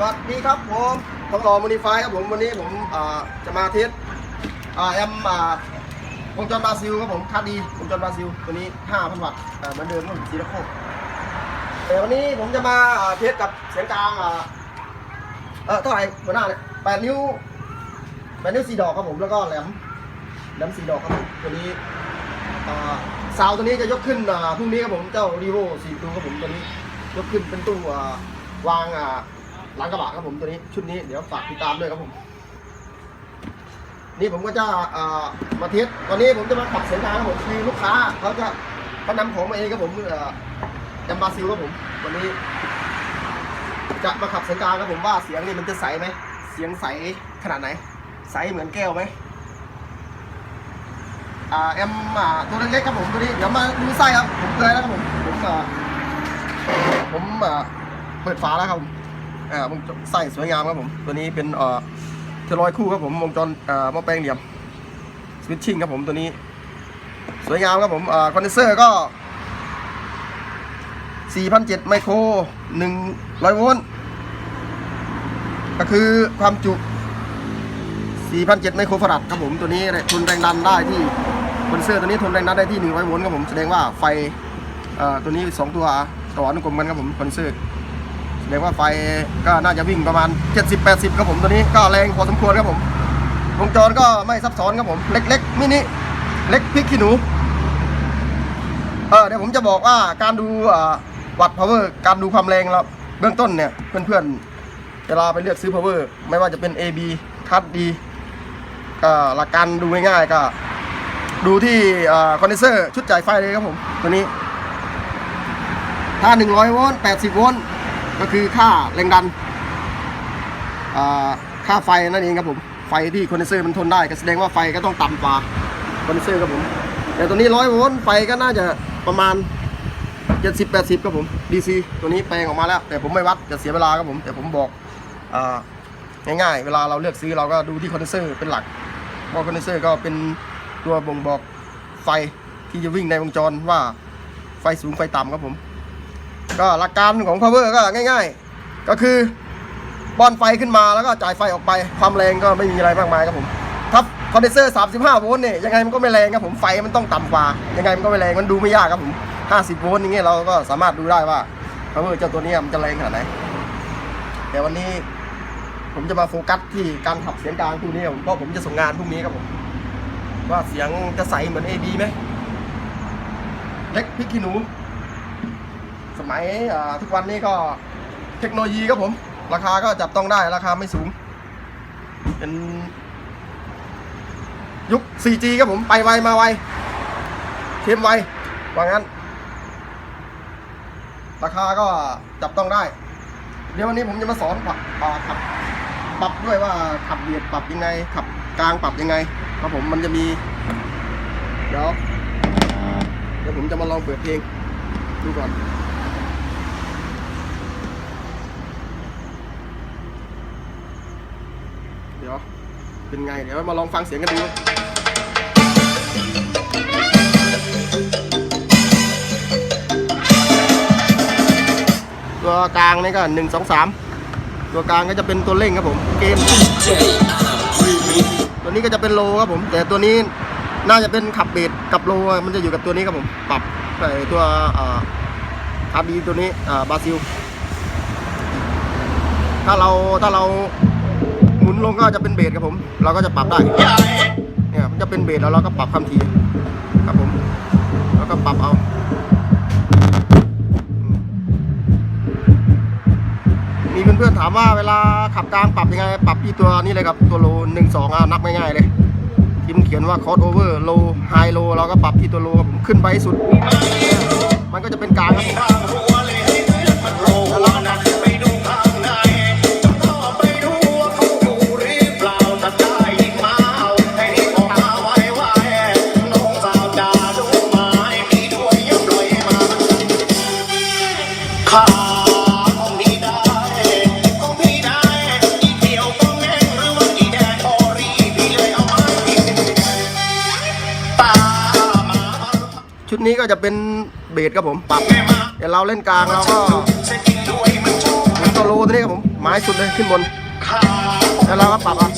สวัสดีครับผมทองหล่อมูนิฟายครับผมวันนี้ผมจะมาเทสอ่าแอมวงจรบราซิลครับผมค่าดีวงจรบราซิลตัวนี้ 5,000 วัตต์เหมือนเดิมครับซีโรโคแต่วันนี้ผมจะมาเทสกับเสียงกลางอ่าเออเท่าไหร่หัวหน้าเนี่ยแปดนิ้วแปดนิ้วสี่ดอกครับผมแล้วก็แหลมแหลมสี่ดอกครับผมตัวนี้อ่าซาวตัวนี้จะยกขึ้นพรุ่งนี้ครับผมเจ้ารีโวสี่ตัวครับผมตัวนี้ยกขึ้นเป็นตู้อ่าวาง อ่างกระบะครับผมตัวนี้ชุดนี้เดี๋ยวฝากติดตามด้วยครับผม นี่ผมก็จะมาเทสตอนนี้ผมจะมาขับเสียงกลางครับผมคือลูกค้าเขาจะเขานำของมาเองครับผมเอ่อแอมบาซิลครับผม วันนี้ จะมาขับเสียงกลางครับผมว่าเสียงนี่มันจะใสไหมเสียงใสขนาดไหน ใสเหมือนแก้วไหมอ่าแอมอ่าตัวเล็กๆครับผมตัวนี้เดี๋ยวมาดูไส้ครับผมเลยแล้วครับผมผมอ่าผมอ่าเปิดฝาแล้วครับผม อ่าวงจรใส่สวยงามครับผม ตัวนี้เป็นเอ่อเทอร์ลอยคู่ครับผม วงจรอ่อหม้อแปลงเหลี่ยมสวิตชิ่งครับผมตัวนี้ สวยงามครับผมอ่อคอนเดนเซอร์ก็4,700ไมโคร100โวลต์ก็คือความจุ4,700ไมโครฟาราดครับผม ตัวนี้ทนแรงดันได้ที่คอนเดนเซอร์ตัวนี้ทนแรงดันได้ที่ 100โวลต์ครับผม แสดงว่าไฟอ่อตัวนี้ 2 ตัวต่ออนุกรมกันครับผมคอนเดนเซอร์ แสดงว่าไฟก็น่าจะวิ่งประมาณ 70-80 ครับผมตัวนี้ก็แรงพอสมควรครับผมวงจรก็ไม่ซับซ้อนครับผม เล็กๆมินิเล็กพริกขี้หนูเออเดี๋ยวผมจะบอกว่าการดูอ่าวัตต์พาวเวอร์การดูความแรงเราเบื้องต้นเนี่ยเพื่อนๆเวลาไปเลือกซื้อพาวเวอร์ไม่ว่าจะเป็น AB คัดดีก็หลักการดูง่ายๆก็ ดูที่คอนเดนเซอร์ชุดจ่ายไฟเลยครับผม ตัวนี้ ถ้า 100 โวลต์80 โวลต์ ก็คือค่าแรงดันอ่าค่าไฟนั่นเองครับผม ไฟที่คอนเดนเซอร์มันทนได้ ก็แสดงว่าไฟก็ต้องต่ำกว่าคอนเดนเซอร์ครับผม แต่ตัวนี้100โวลต์ไฟก็น่าจะประมาณ 70-80ครับผม DC ตัวนี้แปลงออกมาแล้ว แต่ผมไม่วัดจะเสียเวลาครับผม แต่ผมบอกอ่าง่ายๆ เวลาเราเลือกซื้อเราก็ดูที่คอนเดนเซอร์เป็นหลักเพราะคอนเดนเซอร์ก็เป็นตัวบ่งบอกไฟที่จะวิ่งในวงจรว่าไฟสูงไฟต่ำครับผม ก็หลักการของ power ก็ง่าย ๆ ก็คือป้อนไฟขึ้นมาแล้วก็จ่ายไฟออกไปความแรงก็ไม่มีอะไรมากมายครับผมถ้าคอนเดนเซอร์ 35 โวลต์เนี่ยยังไงมันก็ไม่แรงครับผมไฟมันต้องต่ำกว่า ยังไงมันก็ไม่แรงมันดูไม่ยากครับผม 50 โวลต์อย่างเงี้ยเราก็สามารถดูได้ว่า power เจ้าตัวนี้มันจะแรงขนาดไหนแต่วันนี้ผมจะมาโฟกัสที่การขับเสียงกลางคู่นี้ผมเพราะผมจะส่งงานพรุ่งนี้ครับผมว่าเสียงจะใสเหมือน AB ไหมเล็กพริกขี้หนู สมัยทุกวันนี้ก็เทคโนโลยีครับผม ราคาก็จับต้องได้ราคาไม่สูง เป็นยุค 4G ครับผมไปไวมาไวเข้มไวว่างั้น ราคาก็จับต้องได้ เดี๋ยววันนี้ผมจะมาสอนปรับขับปรับด้วยว่าขับเบียดปรับยังไง ขับกลางปรับยังไงครับผมมันจะมี เดี๋ยวเดี๋ยวผมจะมาลองเปิดเพลงดูก่อน เดี๋ยว เป็นไง เดี๋ยวมาลองฟังเสียงกันดูตัวกลางนี่ก็หนึ่งสองสามตัวกลางก็จะเป็นตัวเร่งครับผม เกม ตัวนี้ก็จะเป็นโลครับผม แต่ตัวนี้น่าจะเป็นขับเบสกับโลมันจะอยู่กับตัวนี้ครับผม ปรับไอ้ตัวอาอาบีตัวนี้อ่าบราซิล ถ้าเราถ้าเรา หมุนลงก็จะเป็นเบสครับผม เราก็จะปรับได้เนี่ยมันจะเป็นเบสแล้วเราก็ปรับความถี่ครับผม แล้วก็ปรับเอาอมีเพื่อนๆถามว่าเวลาขับกลางปรับยังไง ปรับที่ตัวนี้เลยครับตัวโลหนึ่งสองอะนับง่ายๆเลยที่มันเขียนว่า cross over low high low เราก็ปรับที่ตัวโลขึ้นไปสุด มันก็จะเป็นกลางครับ ดนี้ก็จะเป็นเบสครับผมปรับเดี๋ยวเราเล่นกลางเราก็ตัวโลตัวนี้ครับผมไม้สุดเลยขึ้นบนแล้วเราก็ปรับอะ